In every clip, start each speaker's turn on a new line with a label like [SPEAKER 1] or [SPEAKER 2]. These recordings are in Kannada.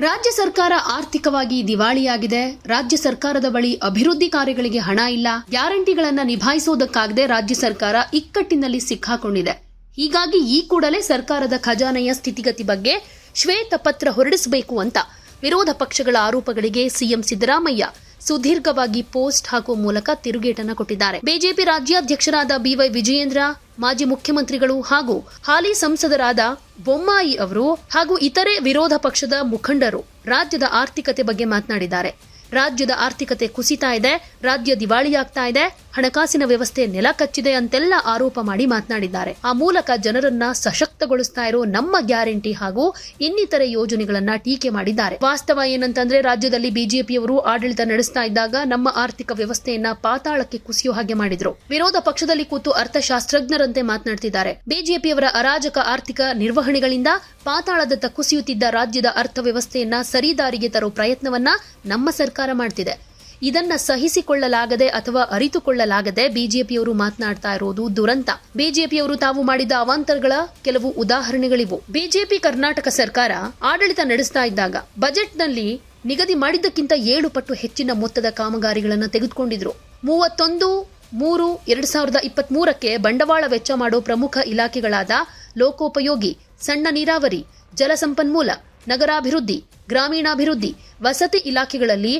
[SPEAKER 1] ರಾಜ್ಯ ಸರ್ಕಾರ ಆರ್ಥಿಕವಾಗಿ ದಿವಾಳಿಯಾಗಿದೆ. ರಾಜ್ಯ ಸರ್ಕಾರದ ಬಳಿ ಅಭಿವೃದ್ಧಿ ಕಾರ್ಯಗಳಿಗೆ ಹಣ ಇಲ್ಲ. ಗ್ಯಾರಂಟಿಗಳನ್ನು ನಿಭಾಯಿಸುವುದಕ್ಕಾಗದೆ ರಾಜ್ಯ ಸರ್ಕಾರ ಇಕ್ಕಟ್ಟಿನಲ್ಲಿ ಸಿಕ್ಕಾಕೊಂಡಿದೆ. ಹೀಗಾಗಿ ಈ ಕೂಡಲೇ ಸರ್ಕಾರದ ಖಜಾನೆಯ ಸ್ಥಿತಿಗತಿ ಬಗ್ಗೆ ಶ್ವೇತಪತ್ರ ಹೊರಡಿಸಬೇಕು ಅಂತ ವಿರೋಧ ಪಕ್ಷಗಳ ಆರೋಪಗಳಿಗೆ ಸಿಎಂ ಸಿದ್ದರಾಮಯ್ಯ ಸುದೀರ್ಘವಾಗಿ ಪೋಸ್ಟ್ ಹಾಕುವ ಮೂಲಕ ತಿರುಗೇಟನ್ನು ಕೊಟ್ಟಿದ್ದಾರೆ. ಬಿಜೆಪಿ ರಾಜ್ಯಾಧ್ಯಕ್ಷರಾದ ಬಿವೈ ವಿಜಯೇಂದ್ರ ಮಾಜಿ ಮುಖ್ಯಮಂತ್ರಿಗಳು ಹಾಗೂ ಹಾಲಿ ಸಂಸದರಾದ ಬೊಮ್ಮಾಯಿ ಅವರು ಹಾಗೂ ಇತರೆ ವಿರೋಧ ಪಕ್ಷದ ಮುಖಂಡರು ರಾಜ್ಯದ ಆರ್ಥಿಕತೆ ಬಗ್ಗೆ ಮಾತನಾಡಿದ್ದಾರೆ. ರಾಜ್ಯದ ಆರ್ಥಿಕತೆ ಕುಸಿತಾ ಇದೆ. ರಾಜ್ಯ ದಿವಾಳಿಯಾಗ್ತಾ ಇದೆ. ಹಣಕಾಸಿನ ವ್ಯವಸ್ಥೆ ನೆಲ ಕಚ್ಚಿದೆ ಅಂತೆಲ್ಲ ಆರೋಪ ಮಾಡಿ ಮಾತನಾಡಿದ್ದಾರೆ. ಆ ಮೂಲಕ ಜನರನ್ನ ಸಶಕ್ತಗೊಳಿಸ್ತಾ ಇರೋ ನಮ್ಮ ಗ್ಯಾರಂಟಿ ಹಾಗೂ ಇನ್ನಿತರೆ ಯೋಜನೆಗಳನ್ನ ಟೀಕೆ ಮಾಡಿದ್ದಾರೆ. ವಾಸ್ತವ ಏನಂತಂದ್ರೆ ರಾಜ್ಯದಲ್ಲಿ ಬಿಜೆಪಿಯವರು ಆಡಳಿತ ನಡೆಸ್ತಾ ಇದ್ದಾಗ ನಮ್ಮ ಆರ್ಥಿಕ ವ್ಯವಸ್ಥೆಯನ್ನ ಪಾತಾಳಕ್ಕೆ ಕುಸಿಯೋ ಹಾಗೆ ಮಾಡಿದ್ರು. ವಿರೋಧ ಪಕ್ಷದಲ್ಲಿ ಕೂತು ಅರ್ಥಶಾಸ್ತ್ರಜ್ಞರಂತೆ ಮಾತನಾಡ್ತಿದ್ದಾರೆ. ಬಿಜೆಪಿಯವರ ಅರಾಜಕ ಆರ್ಥಿಕ ನಿರ್ವಹಣೆಗಳಿಂದ ಪಾತಾಳದತ್ತ ಕುಸಿಯುತ್ತಿದ್ದ ರಾಜ್ಯದ ಅರ್ಥವ್ಯವಸ್ಥೆಯನ್ನ ಸರಿದಾರಿಗೆ ತರೋ ಪ್ರಯತ್ನವನ್ನ ನಮ್ಮ ಸರ್ಕಾರ ಮಾಡ್ತಿದೆ. ಇದನ್ನ ಸಹಿಸಿಕೊಳ್ಳಲಾಗದೆ ಅಥವಾ ಅರಿತುಕೊಳ್ಳಲಾಗದೆ ಬಿಜೆಪಿಯವರು ಮಾತನಾಡ್ತಾ ಇರೋದು ದುರಂತ. ಬಿಜೆಪಿಯವರು ತಾವು ಮಾಡಿದ ಅವಾಂತರಗಳ ಕೆಲವು ಉದಾಹರಣೆಗಳಿವು. ಬಿಜೆಪಿ ಕರ್ನಾಟಕ ಸರ್ಕಾರ ಆಡಳಿತ ನಡೆಸ್ತಾ ಇದ್ದಾಗ ಬಜೆಟ್ನಲ್ಲಿ ನಿಗದಿ ಮಾಡಿದ್ದಕ್ಕಿಂತ ಏಳು ಪಟ್ಟು ಹೆಚ್ಚಿನ ಮೊತ್ತದ ಕಾಮಗಾರಿಗಳನ್ನು ತೆಗೆದುಕೊಂಡಿದ್ರು. ಮೂವತ್ತೊಂದು, ಮೂರು, ಎರಡ್ ಸಾವಿರದ ಇಪ್ಪತ್ತ್ ಮೂರಕ್ಕೆ ಬಂಡವಾಳ ವೆಚ್ಚ ಮಾಡೋ ಪ್ರಮುಖ ಇಲಾಖೆಗಳಾದ ಲೋಕೋಪಯೋಗಿ, ಸಣ್ಣ ನೀರಾವರಿ, ಜಲಸಂಪನ್ಮೂಲ ನಗರಾಭಿವೃದ್ಧಿ, ಗ್ರಾಮೀಣಾಭಿವೃದ್ಧಿ, ವಸತಿ ಇಲಾಖೆಗಳಲ್ಲಿ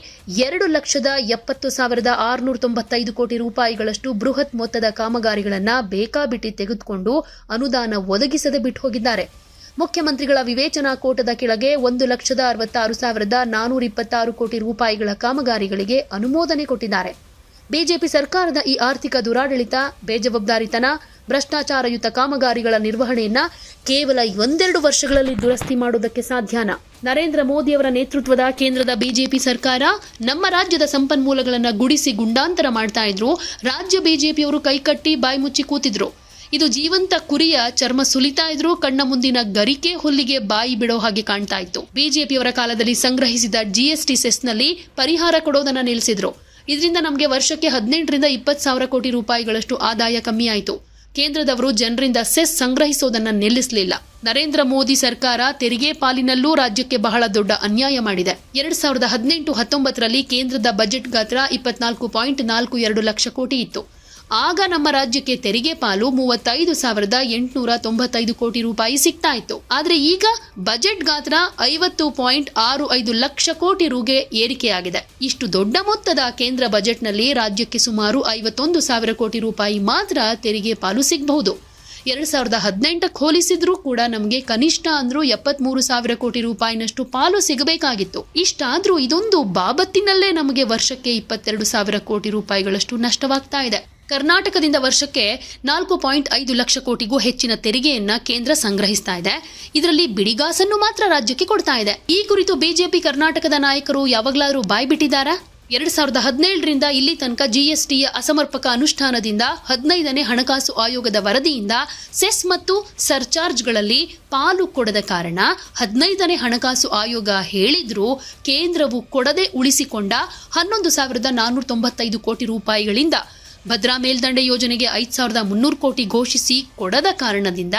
[SPEAKER 1] ಎರಡು ಲಕ್ಷದ ಎಪ್ಪತ್ತು ಸಾವಿರದ ಆರುನೂರ ತೊಂಬತ್ತೈದು ಕೋಟಿ ರೂಪಾಯಿಗಳಷ್ಟು ಬೃಹತ್ ಮೊತ್ತದ ಕಾಮಗಾರಿಗಳನ್ನು ಬೇಕಾಬಿಟ್ಟಿ ತೆಗೆದುಕೊಂಡು ಅನುದಾನ ಒದಗಿಸದೆ ಬಿಟ್ಟು ಹೋಗಿದ್ದಾರೆ. ಮುಖ್ಯಮಂತ್ರಿಗಳ ವಿವೇಚನಾ ಕೋಟದ ಕೆಳಗೆ ಒಂದು ಲಕ್ಷದ ಅರವತ್ತಾರು ಸಾವಿರದ ನಾನೂರ ಇಪ್ಪತ್ತಾರು ಕೋಟಿ ರೂಪಾಯಿಗಳ ಕಾಮಗಾರಿಗಳಿಗೆ ಅನುಮೋದನೆ ಕೊಟ್ಟಿದ್ದಾರೆ. ಬಿಜೆಪಿ ಸರ್ಕಾರದ ಈ ಆರ್ಥಿಕ ದುರಾಡಳಿತ, ಬೇಜವಾಬ್ದಾರಿತನ ಭ್ರಷ್ಟಾಚಾರಯುತ ಕಾಮಗಾರಿಗಳ ನಿರ್ವಹಣೆಯನ್ನ ಕೇವಲ ಒಂದೆರಡು ವರ್ಷಗಳಲ್ಲಿ ದುರಸ್ತಿ ಮಾಡುವುದಕ್ಕೆ ಸಾಧ್ಯನ? ನರೇಂದ್ರ ಮೋದಿಯವರ ನೇತೃತ್ವದ ಕೇಂದ್ರದ ಬಿಜೆಪಿ ಸರ್ಕಾರ ನಮ್ಮ ರಾಜ್ಯದ ಸಂಪನ್ಮೂಲಗಳನ್ನು ಗುಡಿಸಿ ಗುಂಡಾಂತರ ಮಾಡ್ತಾ ಇದ್ರು. ರಾಜ್ಯ ಬಿಜೆಪಿಯವರು ಕೈಕಟ್ಟಿ ಬಾಯಿ ಮುಚ್ಚಿ ಕೂತಿದ್ರು. ಇದು ಜೀವಂತ ಕುರಿಯ ಚರ್ಮ ಸುಲಿತಾ ಇದ್ರು. ಕಣ್ಣ ಮುಂದಿನ ಗರಿಕೆ ಹುಲ್ಲಿಗೆ ಬಾಯಿ ಬಿಡೋ ಹಾಗೆ ಕಾಣ್ತಾ ಇತ್ತು. ಬಿಜೆಪಿಯವರ ಕಾಲದಲ್ಲಿ ಸಂಗ್ರಹಿಸಿದ ಜಿಎಸ್ಟಿ ಸೆಸ್ನಲ್ಲಿ ಪರಿಹಾರ ಕೊಡೋದನ್ನ ನಿಲ್ಲಿಸಿದ್ರು ಇದರಿಂದ ನಮಗೆ ವರ್ಷಕ್ಕೆ ಹದಿನೆಂಟರಿಂದ ಇಪ್ಪತ್ತು ಸಾವಿರ ಕೋಟಿ ರೂಪಾಯಿಗಳಷ್ಟು ಆದಾಯ ಕಮ್ಮಿ ಆಯಿತು. ಕೇಂದ್ರದವರು ಜನರಿಂದ ಸೆಸ್ ಸಂಗ್ರಹಿಸೋದನ್ನ ನಿಲ್ಲಿಸಲಿಲ್ಲ. ನರೇಂದ್ರ ಮೋದಿ ಸರ್ಕಾರ ತೆರಿಗೆ ಪಾಲಿನಲ್ಲೂ ರಾಜ್ಯಕ್ಕೆ ಬಹಳ ದೊಡ್ಡ ಅನ್ಯಾಯ ಮಾಡಿದೆ. ಎರಡ್ ಸಾವಿರದ ಹದಿನೆಂಟು ಹತ್ತೊಂಬತ್ತರಲ್ಲಿ ಕೇಂದ್ರದ ಬಜೆಟ್ ಗಾತ್ರ ಇಪ್ಪತ್ನಾಲ್ಕು ಪಾಯಿಂಟ್ ನಾಲ್ಕು ಎರಡು ಲಕ್ಷ ಕೋಟಿ ಇತ್ತು. ಆಗ ನಮ್ಮ ರಾಜ್ಯಕ್ಕೆ ತೆರಿಗೆ ಪಾಲು ಮೂವತ್ತೈದು ಸಾವಿರದ ಎಂಟುನೂರ ತೊಂಬತ್ತೈದು ಕೋಟಿ ರೂಪಾಯಿ ಸಿಗ್ತಾ ಇತ್ತು ಆದರೆ ಈಗ ಬಜೆಟ್ ಗಾತ್ರ ಐವತ್ತು ಪಾಯಿಂಟ್ ಆರು ಐದು ಲಕ್ಷ ಕೋಟಿ ರುಗೆ ಏರಿಕೆಯಾಗಿದೆ. ಇಷ್ಟು ದೊಡ್ಡ ಮೊತ್ತದ ಕೇಂದ್ರ ಬಜೆಟ್ನಲ್ಲಿ ರಾಜ್ಯಕ್ಕೆ ಸುಮಾರು ಐವತ್ತೊಂದು ಸಾವಿರ ಕೋಟಿ ರೂಪಾಯಿ ಮಾತ್ರ ತೆರಿಗೆ ಪಾಲು ಸಿಗಬಹುದು. ಎರಡು ಸಾವಿರದ ಹದಿನೆಂಟಕ್ಕೆ ಹೋಲಿಸಿದ್ರೂ ಕೂಡ ನಮಗೆ ಕನಿಷ್ಠ ಅಂದ್ರೂ ಎಪ್ಪತ್ಮೂರು ಸಾವಿರ ಕೋಟಿ ರೂಪಾಯಿನಷ್ಟು ಪಾಲು ಸಿಗಬೇಕಾಗಿತ್ತು. ಇಷ್ಟಾದ್ರೂ ಇದೊಂದು ಬಾಬತ್ತಿನಲ್ಲೇ ನಮಗೆ ವರ್ಷಕ್ಕೆ ಇಪ್ಪತ್ತೆರಡು ಸಾವಿರ ಕೋಟಿ ರೂಪಾಯಿಗಳಷ್ಟು ನಷ್ಟವಾಗ್ತಾ ಇದೆ. ಕರ್ನಾಟಕದಿಂದ ವರ್ಷಕ್ಕೆ ನಾಲ್ಕು ಪಾಯಿಂಟ್ ಐದು ಲಕ್ಷ ಕೋಟಿಗೂ ಹೆಚ್ಚಿನ ತೆರಿಗೆಯನ್ನ ಕೇಂದ್ರ ಸಂಗ್ರಹಿಸ್ತಾ ಇದೆ. ಇದರಲ್ಲಿ ಬಿಡಿಗಾಸನ್ನು ಮಾತ್ರ ರಾಜ್ಯಕ್ಕೆ ಕೊಡ್ತಾ ಇದೆ. ಈ ಕುರಿತು ಬಿಜೆಪಿ ಕರ್ನಾಟಕದ ನಾಯಕರು ಯಾವಾಗಲಾದರೂ ಬಾಯ್ ಬಿಟ್ಟಿದ್ದಾರಾ ಎರಡ್ ಸಾವಿರದ ಹದಿನೇಳರಿಂದ ಇಲ್ಲಿ ತನಕ ಜಿಎಸ್ಟಿಯ ಅಸಮರ್ಪಕ ಅನುಷ್ಠಾನದಿಂದ ಹದಿನೈದನೇ ಹಣಕಾಸು ಆಯೋಗದ ವರದಿಯಿಂದ ಸೆಸ್ ಮತ್ತು ಸರ್ಚಾರ್ಜ್ಗಳಲ್ಲಿ ಪಾಲು ಕೊಡದ ಕಾರಣ ಹದಿನೈದನೇ ಹಣಕಾಸು ಆಯೋಗ ಹೇಳಿದ್ರೂ ಕೇಂದ್ರವು ಕೊಡದೆ ಉಳಿಸಿಕೊಂಡ ಹನ್ನೊಂದು ಸಾವಿರದ ನಾನ್ನೂರ ತೊಂಬತ್ತೈದು ಕೋಟಿ ರೂಪಾಯಿಗಳಿಂದ ಭದ್ರಾ ಮೇಲ್ದಂಡೆ ಯೋಜನೆಗೆ ಐದು ಸಾವಿರದ ಮುನ್ನೂರು ಕೋಟಿ ಘೋಷಿಸಿ ಕೊಡದ ಕಾರಣದಿಂದ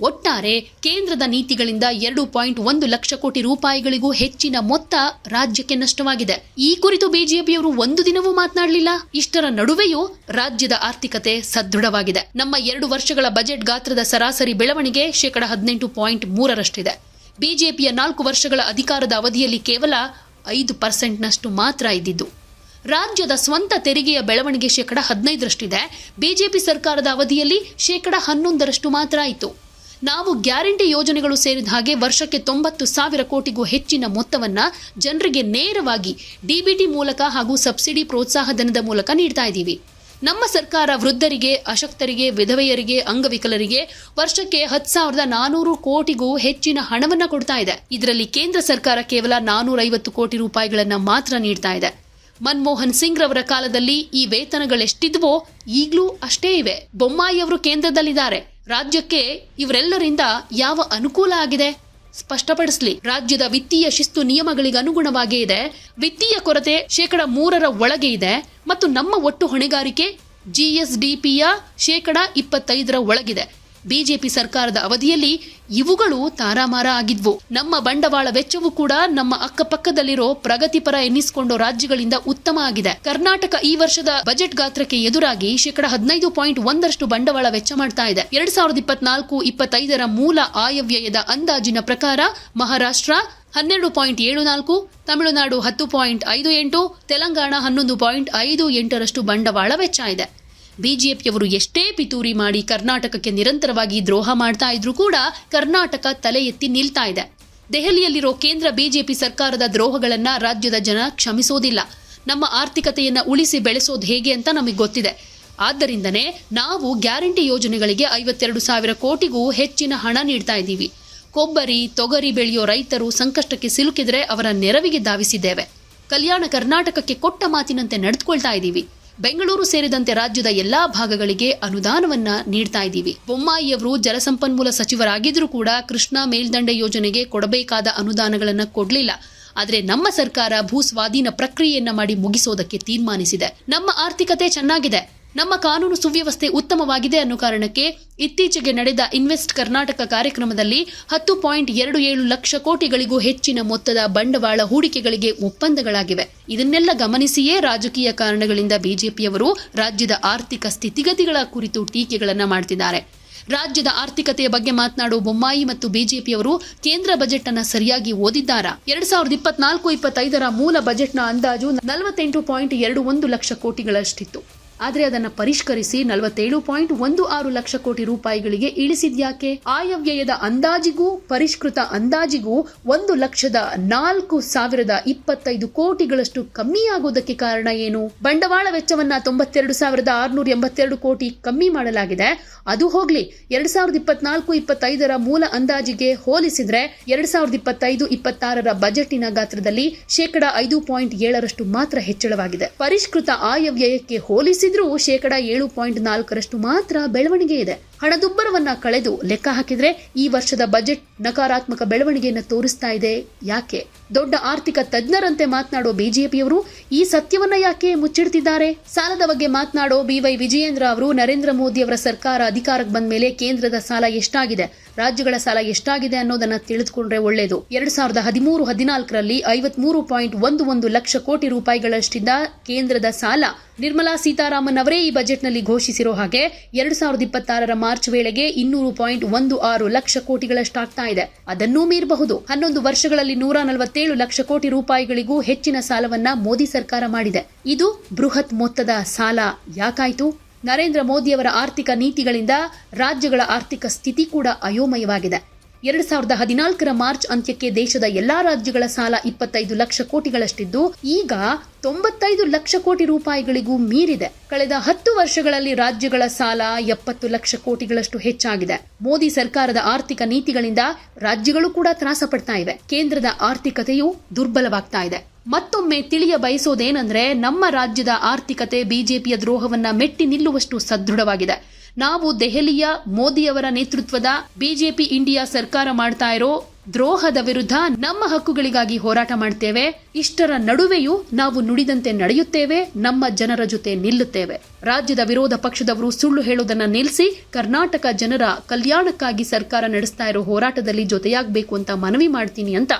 [SPEAKER 1] ಒಟ್ಟಾರೆ ಕೇಂದ್ರದ ನೀತಿಗಳಿಂದ ಎರಡು ಪಾಯಿಂಟ್ ಒಂದು ಲಕ್ಷ ಕೋಟಿ ರೂಪಾಯಿಗಳಿಗೂ ಹೆಚ್ಚಿನ ಮೊತ್ತ ರಾಜ್ಯಕ್ಕೆ ನಷ್ಟವಾಗಿದೆ. ಈ ಕುರಿತು ಬಿಜೆಪಿಯವರು ಒಂದು ದಿನವೂ ಮಾತನಾಡಲಿಲ್ಲ. ಇಷ್ಟರ ನಡುವೆಯೂ ರಾಜ್ಯದ ಆರ್ಥಿಕತೆ ಸದೃಢವಾಗಿದೆ. ನಮ್ಮ ಎರಡು ವರ್ಷಗಳ ಬಜೆಟ್ ಗಾತ್ರದ ಸರಾಸರಿ ಬೆಳವಣಿಗೆ ಶೇಕಡ ಹದಿನೆಂಟು ಪಾಯಿಂಟ್ ಮೂರರಷ್ಟಿದೆ. ಬಿಜೆಪಿಯ ನಾಲ್ಕು ವರ್ಷಗಳ ಅಧಿಕಾರದ ಅವಧಿಯಲ್ಲಿ ಕೇವಲ ಐದು ಪರ್ಸೆಂಟ್ನಷ್ಟು ಮಾತ್ರ ಇದ್ದಿದ್ದು. ರಾಜ್ಯದ ಸ್ವಂತ ತೆರಿಗೆಯ ಬೆಳವಣಿಗೆ ಶೇಕಡ ಹದಿನೈದರಷ್ಟಿದೆ. ಬಿಜೆಪಿ ಸರ್ಕಾರದ ಅವಧಿಯಲ್ಲಿ ಶೇಕಡ ಹನ್ನೊಂದರಷ್ಟು ಮಾತ್ರ ಆಯಿತು. ನಾವು ಗ್ಯಾರಂಟಿ ಯೋಜನೆಗಳು ಸೇರಿದ ಹಾಗೆ ವರ್ಷಕ್ಕೆ ತೊಂಬತ್ತು ಸಾವಿರ ಕೋಟಿಗೂ ಹೆಚ್ಚಿನ ಮೊತ್ತವನ್ನ ಜನರಿಗೆ ನೇರವಾಗಿ ಡಿಬಿಟಿ ಮೂಲಕ ಹಾಗೂ ಸಬ್ಸಿಡಿ ಪ್ರೋತ್ಸಾಹಧನದ ಮೂಲಕ ನೀಡ್ತಾ ಇದ್ದೀವಿ. ನಮ್ಮ ಸರ್ಕಾರ ವೃದ್ಧರಿಗೆ, ಅಶಕ್ತರಿಗೆ, ವಿಧವೆಯರಿಗೆ, ಅಂಗವಿಕಲರಿಗೆ ವರ್ಷಕ್ಕೆ ಹತ್ತು ಸಾವಿರದ ನಾನೂರು ಕೋಟಿಗೂ ಹೆಚ್ಚಿನ ಹಣವನ್ನು ಕೊಡ್ತಾ ಇದೆ. ಇದರಲ್ಲಿ ಕೇಂದ್ರ ಸರ್ಕಾರ ಕೇವಲ ನಾನೂರೈವತ್ತು ಕೋಟಿ ರೂಪಾಯಿಗಳನ್ನು ಮಾತ್ರ ನೀಡ್ತಾ ಇದೆ. ಮನಮೋಹನ್ ಸಿಂಗ್ ರವರ ಕಾಲದಲ್ಲಿ ಈ ವೇತನಗಳೆಷ್ಟಿದ್ವೋ ಈಗಲೂ ಅಷ್ಟೇ ಇವೆ. ಬೊಮ್ಮಾಯಿಯವರು ಕೇಂದ್ರದಲ್ಲಿದ್ದಾರೆ. ರಾಜ್ಯಕ್ಕೆ ಇವರೆಲ್ಲರಿಂದ ಯಾವ ಅನುಕೂಲ ಆಗಿದೆ? ಸ್ಪಷ್ಟಪಡಿಸಲಿ. ರಾಜ್ಯದ ವಿತ್ತೀಯ ಶಿಸ್ತು ನಿಯಮಗಳಿಗೆ ಅನುಗುಣವಾಗಿ ಇದೆ. ವಿತ್ತೀಯ ಕೊರತೆ ಶೇಕಡ ಮೂರರ ಒಳಗೆ ಇದೆ ಮತ್ತು ನಮ್ಮ ಒಟ್ಟು ಹೊಣೆಗಾರಿಕೆ ಜಿಎಸ್ಡಿಪಿಯ ಶೇಕಡ ಇಪ್ಪತ್ತೈದರ ಒಳಗಿದೆ. ಬಿಜೆಪಿ ಸರ್ಕಾರದ ಅವಧಿಯಲ್ಲಿ ಇವುಗಳು ತಾರಾಮಾರ ಆಗಿದ್ವು. ನಮ್ಮ ಬಂಡವಾಳ ವೆಚ್ಚವೂ ಕೂಡ ನಮ್ಮ ಅಕ್ಕಪಕ್ಕದಲ್ಲಿರೋ ಪ್ರಗತಿಪರ ಎನ್ನಿಸಿಕೊಂಡ ರಾಜ್ಯಗಳಿಂದ ಉತ್ತಮ ಆಗಿದೆ. ಕರ್ನಾಟಕ ಈ ವರ್ಷದ ಬಜೆಟ್ ಗಾತ್ರಕ್ಕೆ ಎದುರಾಗಿ ಶೇಕಡ ಹದಿನೈದು ಪಾಯಿಂಟ್ ಒಂದರಷ್ಟು ಬಂಡವಾಳ ವೆಚ್ಚ ಮಾಡ್ತಾ ಇದೆ. ಎರಡ್ ಸಾವಿರದ ಇಪ್ಪತ್ನಾಲ್ಕು ಇಪ್ಪತ್ತೈದರ ಮೂಲ ಆಯವ್ಯಯದ ಅಂದಾಜಿನ ಪ್ರಕಾರ ಮಹಾರಾಷ್ಟ್ರ ಹನ್ನೆರಡು ಪಾಯಿಂಟ್ ಏಳು ನಾಲ್ಕು, ತಮಿಳುನಾಡು ಹತ್ತು ಪಾಯಿಂಟ್ ಐದು ಎಂಟು, ತೆಲಂಗಾಣ ಹನ್ನೊಂದು ಪಾಯಿಂಟ್ ಐದು ಎಂಟರಷ್ಟು ಬಂಡವಾಳ ವೆಚ್ಚ ಇದೆ. ಬಿಜೆಪಿಯವರು ಎಷ್ಟೇ ಪಿತೂರಿ ಮಾಡಿ ಕರ್ನಾಟಕಕ್ಕೆ ನಿರಂತರವಾಗಿ ದ್ರೋಹ ಮಾಡ್ತಾ ಇದ್ರೂ ಕೂಡ ಕರ್ನಾಟಕ ತಲೆ ಎತ್ತಿ ನಿಲ್ತಾ ಇದೆ. ದೆಹಲಿಯಲ್ಲಿರೋ ಕೇಂದ್ರ ಬಿಜೆಪಿ ಸರ್ಕಾರದ ದ್ರೋಹಗಳನ್ನ ರಾಜ್ಯದ ಜನ ಕ್ಷಮಿಸೋದಿಲ್ಲ. ನಮ್ಮ ಆರ್ಥಿಕತೆಯನ್ನ ಉಳಿಸಿ ಬೆಳೆಸೋದು ಹೇಗೆ ಅಂತ ನಮಗೆ ಗೊತ್ತಿದೆ. ಆದ್ದರಿಂದನೇ ನಾವು ಗ್ಯಾರಂಟಿ ಯೋಜನೆಗಳಿಗೆ ಐವತ್ತೆರಡು ಸಾವಿರ ಕೋಟಿಗೂ ಹೆಚ್ಚಿನ ಹಣ ನೀಡ್ತಾ ಇದ್ದೀವಿ. ಕೊಬ್ಬರಿ, ತೊಗರಿ ಬೆಳೆಯೋ ರೈತರು ಸಂಕಷ್ಟಕ್ಕೆ ಸಿಲುಕಿದರೆ ಅವರ ನೆರವಿಗೆ ಧಾವಿಸಿದ್ದೇವೆ. ಕಲ್ಯಾಣ ಕರ್ನಾಟಕಕ್ಕೆ ಕೊಟ್ಟ ಮಾತಿನಂತೆ ನಡೆದುಕೊಳ್ತಾ ಇದ್ದೀವಿ. ಬೆಂಗಳೂರು ಸೇರಿದಂತೆ ರಾಜ್ಯದ ಎಲ್ಲಾ ಭಾಗಗಳಿಗೆ ಅನುದಾನವನ್ನ ನೀಡ್ತಾ ಇದ್ದೀವಿ. ಬೊಮ್ಮಾಯಿಯವರು ಜಲಸಂಪನ್ಮೂಲ ಸಚಿವರಾಗಿದ್ರೂ ಕೂಡ ಕೃಷ್ಣಾ ಮೇಲ್ದಂಡೆ ಯೋಜನೆಗೆ ಕೊಡಬೇಕಾದ ಅನುದಾನಗಳನ್ನು ಕೊಡಲಿಲ್ಲ. ಆದರೆ ನಮ್ಮ ಸರ್ಕಾರ ಭೂ ಸ್ವಾಧೀನ ಪ್ರಕ್ರಿಯೆಯನ್ನ ಮಾಡಿ ಮುಗಿಸೋದಕ್ಕೆ ತೀರ್ಮಾನಿಸಿದೆ. ನಮ್ಮ ಆರ್ಥಿಕತೆ ಚೆನ್ನಾಗಿದೆ. ನಮ್ಮ ಕಾನೂನು ಸುವ್ಯವಸ್ಥೆ ಉತ್ತಮವಾಗಿದೆ ಅನ್ನೋ ಕಾರಣಕ್ಕೆ ಇತ್ತೀಚೆಗೆ ನಡೆದ ಇನ್ವೆಸ್ಟ್ ಕರ್ನಾಟಕ ಕಾರ್ಯಕ್ರಮದಲ್ಲಿ ಹತ್ತು ಪಾಯಿಂಟ್ ಎರಡು ಏಳು ಲಕ್ಷ ಕೋಟಿಗಳಿಗೂ ಹೆಚ್ಚಿನ ಮೊತ್ತದ ಬಂಡವಾಳ ಹೂಡಿಕೆಗಳಿಗೆ ಒಪ್ಪಂದಗಳಾಗಿವೆ. ಇದನ್ನೆಲ್ಲ ಗಮನಿಸಿಯೇ ರಾಜಕೀಯ ಕಾರಣಗಳಿಂದ ಬಿಜೆಪಿಯವರು ರಾಜ್ಯದ ಆರ್ಥಿಕ ಸ್ಥಿತಿಗತಿಗಳ ಕುರಿತು ಟೀಕೆಗಳನ್ನು ಮಾಡ್ತಿದ್ದಾರೆ. ರಾಜ್ಯದ ಆರ್ಥಿಕತೆಯ ಬಗ್ಗೆ ಮಾತನಾಡುವ ಬೊಮ್ಮಾಯಿ ಮತ್ತು ಬಿಜೆಪಿಯವರು ಕೇಂದ್ರ ಬಜೆಟ್ ಅನ್ನು ಸರಿಯಾಗಿ ಓದಿದ್ದಾರಾ? ಎರಡ್ ಸಾವಿರದ ಇಪ್ಪತ್ನಾಲ್ಕು ಇಪ್ಪತ್ತೈದರ ಮೂಲ ಬಜೆಟ್ನ ಅಂದಾಜು ನಲವತ್ತೆಂಟು ಪಾಯಿಂಟ್ ಎರಡು ಒಂದು ಲಕ್ಷ ಕೋಟಿಗಳಷ್ಟಿತ್ತು. ಆದರೆ ಅದನ್ನು ಪರಿಷ್ಕರಿಸಿ ನಲವತ್ತೇಳು ಪಾಯಿಂಟ್ ಒಂದು ಆರು ಲಕ್ಷ ಕೋಟಿ ರೂಪಾಯಿಗಳಿಗೆ ಇಳಿಸಿದ್ಯಾಕೆ? ಆಯವ್ಯಯದ ಅಂದಾಜಿಗೂ, ಪರಿಷ್ಕೃತ ಅಂದಾಜಿಗೂ ಒಂದು ಲಕ್ಷದ ನಾಲ್ಕು ಸಾವಿರದ ಇಪ್ಪತ್ತೈದು ಕೋಟಿಗಳಷ್ಟು ಕಮ್ಮಿಯಾಗೋದಕ್ಕೆ ಕಾರಣ ಏನು? ಬಂಡವಾಳ ವೆಚ್ಚವನ್ನ ತೊಂಬತ್ತೆರಡು ಸಾವಿರದ ಆರುನೂರ ಎಂಬತ್ತೆರಡು ಕೋಟಿ ಕಮ್ಮಿ ಮಾಡಲಾಗಿದೆ. ಅದು ಹೋಗ್ಲಿ, ಎರಡ್ ಸಾವಿರದ ಇಪ್ಪತ್ನಾಲ್ಕು, ಇಪ್ಪತ್ತೈದರ ಮೂಲ ಅಂದಾಜಿಗೆ ಹೋಲಿಸಿದ್ರೆ ಎರಡ್ ಸಾವಿರದ ಇಪ್ಪತ್ತೈದು, ಇಪ್ಪತ್ತಾರರ ಬಜೆಟಿನ ಗಾತ್ರದಲ್ಲಿ ಶೇಕಡ ಐದು ಪಾಯಿಂಟ್ ಏಳರಷ್ಟು ಮಾತ್ರ ಹೆಚ್ಚಳವಾಗಿದೆ. ಪರಿಷ್ಕೃತ ಆಯವ್ಯಯಕ್ಕೆ ಹೋಲಿಸಿದ್ರೂ ಶೇಕಡ ಏಳು ಪಾಯಿಂಟ್ ನಾಲ್ಕರಷ್ಟು ಮಾತ್ರ ಬೆಳವಣಿಗೆ ಇದೆ. ಹಣದುಬ್ಬರವನ್ನ ಕಳೆದು ಲೆಕ್ಕ ಹಾಕಿದ್ರೆ ಈ ವರ್ಷದ ಬಜೆಟ್ ನಕಾರಾತ್ಮಕ ಬೆಳವಣಿಗೆಯನ್ನು ತೋರಿಸ್ತಾ ಇದೆ. ಯಾಕೆ? ದೊಡ್ಡ ಆರ್ಥಿಕ ತಜ್ಞರಂತೆ ಮಾತನಾಡೋ ಬಿಜೆಪಿಯವರು ಈ ಸತ್ಯವನ್ನ ಯಾಕೆ ಮುಚ್ಚಿಡ್ತಿದ್ದಾರೆ? ಸಾಲದ ಬಗ್ಗೆ ಮಾತನಾಡೋ ಬಿವೈ ವಿಜಯೇಂದ್ರ ಅವರು ನರೇಂದ್ರ ಮೋದಿ ಅವರ ಸರ್ಕಾರ ಅಧಿಕಾರಕ್ಕೆ ಬಂದ ಮೇಲೆ ಕೇಂದ್ರದ ಸಾಲ ಎಷ್ಟಾಗಿದೆ? ರಾಜ್ಯಗಳ ಸಾಲ ಎಷ್ಟಾಗಿದೆ ಅನ್ನೋದನ್ನ ತಿಳಿದುಕೊಂಡ್ರೆ ಒಳ್ಳೆಯದು ಎರಡ್ ಸಾವಿರದ ಹದಿಮೂರು ಹದಿನಾಲ್ಕರಲ್ಲಿ ಐವತ್ಮೂರು ಪಾಯಿಂಟ್ ಒಂದು ಒಂದು ಲಕ್ಷ ಕೋಟಿ ರೂಪಾಯಿಗಳಷ್ಟಿದ್ದ ಕೇಂದ್ರದ ಸಾಲ ನಿರ್ಮಲಾ ಸೀತಾರಾಮನ್ ಅವರೇ ಈ ಬಜೆಟ್ನಲ್ಲಿ ಘೋಷಿಸಿರೋ ಹಾಗೆ ಎರಡ್ ಸಾವಿರದ ಇಪ್ಪತ್ತಾರರ ಮಾರ್ಚ್ ವೇಳೆಗೆ ಇನ್ನೂರು ಪಾಯಿಂಟ್ ಒಂದು ಆರು ಲಕ್ಷ ಕೋಟಿಗಳಷ್ಟಾಗ್ತಾ ಇದೆ. ಅದನ್ನೂ ಮೀರಬಹುದು. ಹನ್ನೊಂದು ವರ್ಷಗಳಲ್ಲಿ ನೂರ ನಲವತ್ತೇಳು ಲಕ್ಷ ಕೋಟಿ ರೂಪಾಯಿಗಳಿಗೂ ಹೆಚ್ಚಿನ ಸಾಲವನ್ನ ಮೋದಿ ಸರ್ಕಾರ ಮಾಡಿದೆ. ಇದು ಬೃಹತ್ ಮೊತ್ತದ ಸಾಲ. ಯಾಕಾಯ್ತು? ನರೇಂದ್ರ ಮೋದಿಯವರ ಆರ್ಥಿಕ ನೀತಿಗಳಿಂದ ರಾಜ್ಯಗಳ ಆರ್ಥಿಕ ಸ್ಥಿತಿ ಕೂಡ ಅಯೋಮಯವಾಗಿದೆ. ಎರಡ್ ಸಾವಿರದ ಹದಿನಾಲ್ಕರ ಮಾರ್ಚ್ ಅಂತ್ಯಕ್ಕೆ ದೇಶದ ಎಲ್ಲಾ ರಾಜ್ಯಗಳ ಸಾಲ ಇಪ್ಪತ್ತೈದು ಲಕ್ಷ ಕೋಟಿಗಳಷ್ಟಿದ್ದು, ಈಗ ತೊಂಬತ್ತೈದು ಲಕ್ಷ ಕೋಟಿ ರೂಪಾಯಿಗಳಿಗೂ ಮೀರಿದೆ. ಕಳೆದ ಹತ್ತು ವರ್ಷಗಳಲ್ಲಿ ರಾಜ್ಯಗಳ ಸಾಲ ಎಪ್ಪತ್ತು ಲಕ್ಷ ಕೋಟಿಗಳಷ್ಟು ಹೆಚ್ಚಾಗಿದೆ. ಮೋದಿ ಸರ್ಕಾರದ ಆರ್ಥಿಕ ನೀತಿಗಳಿಂದ ರಾಜ್ಯಗಳು ಕೂಡ ತ್ರಾಸ ಪಡ್ತಾ ಇವೆ. ಕೇಂದ್ರದ ಆರ್ಥಿಕತೆಯು ದುರ್ಬಲವಾಗ್ತಾ ಇದೆ. ಮತ್ತೊಮ್ಮೆ ತಿಳಿಯ ಬಯಸೋದೇನೆಂದ್ರೆ, ನಮ್ಮ ರಾಜ್ಯದ ಆರ್ಥಿಕತೆ ಬಿಜೆಪಿಯ ದ್ರೋಹವನ್ನ ಮೆಟ್ಟಿ ನಿಲ್ಲುವಷ್ಟು ಸದೃಢವಾಗಿದೆ. ನಾವು ದೆಹಲಿಯ ಮೋದಿಯವರ ನೇತೃತ್ವದ ಬಿಜೆಪಿ ಇಂಡಿಯಾ ಸರ್ಕಾರ ಮಾಡ್ತಾ ಇರೋ ದ್ರೋಹದ ವಿರುದ್ಧ ನಮ್ಮ ಹಕ್ಕುಗಳಿಗಾಗಿ ಹೋರಾಟ ಮಾಡ್ತೇವೆ. ಇಷ್ಟರ ನಡುವೆಯೂ ನಾವು ನುಡಿದಂತೆ ನಡೆಯುತ್ತೇವೆ. ನಮ್ಮ ಜನರ ಜೊತೆ ನಿಲ್ಲುತ್ತೇವೆ. ರಾಜ್ಯದ ವಿರೋಧ ಪಕ್ಷದವರು ಸುಳ್ಳು ಹೇಳೋದನ್ನ ನಿಲ್ಲಿಸಿ ಕರ್ನಾಟಕ ಜನರ ಕಲ್ಯಾಣಕ್ಕಾಗಿ ಸರ್ಕಾರ ನಡೆಸ್ತಾ ಇರೋ ಹೋರಾಟದಲ್ಲಿ ಜೊತೆಯಾಗಬೇಕು ಅಂತ ಮನವಿ ಮಾಡ್ತೀನಿ ಅಂತ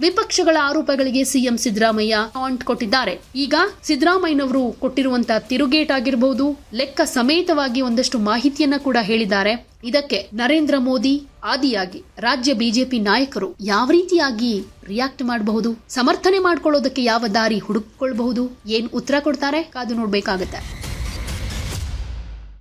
[SPEAKER 1] ವಿಪಕ್ಷಗಳ ಆರೋಪಗಳಿಗೆ ಸಿಎಂ ಸಿದ್ದರಾಮಯ್ಯ ಆಂಟ್ ಕೊಟ್ಟಿದ್ದಾರೆ. ಈಗ ಸಿದ್ದರಾಮಯ್ಯನವರು ಕೊಟ್ಟಿರುವಂತಹ ತಿರುಗೇಟ್ ಆಗಿರಬಹುದು ಲೆಕ್ಕ ಸಮೇತವಾಗಿ ಒಂದಷ್ಟು ಮಾಹಿತಿಯನ್ನ ಕೂಡ ಹೇಳಿದ್ದಾರೆ. ಇದಕ್ಕೆ ನರೇಂದ್ರ ಮೋದಿ ಆದಿಯಾಗಿ ರಾಜ್ಯ ಬಿಜೆಪಿ ನಾಯಕರು ಯಾವ ರೀತಿಯಾಗಿ ರಿಯಾಕ್ಟ್ ಮಾಡಬಹುದು, ಸಮರ್ಥನೆ ಮಾಡ್ಕೊಳ್ಳೋದಕ್ಕೆ ಯಾವ ದಾರಿ ಹುಡುಕೊಳ್ಬಹುದು ಏನ್ ಉತ್ತರ ಕೊಡ್ತಾರೆ, ಕಾದು ನೋಡ್ಬೇಕಾಗತ್ತೆ.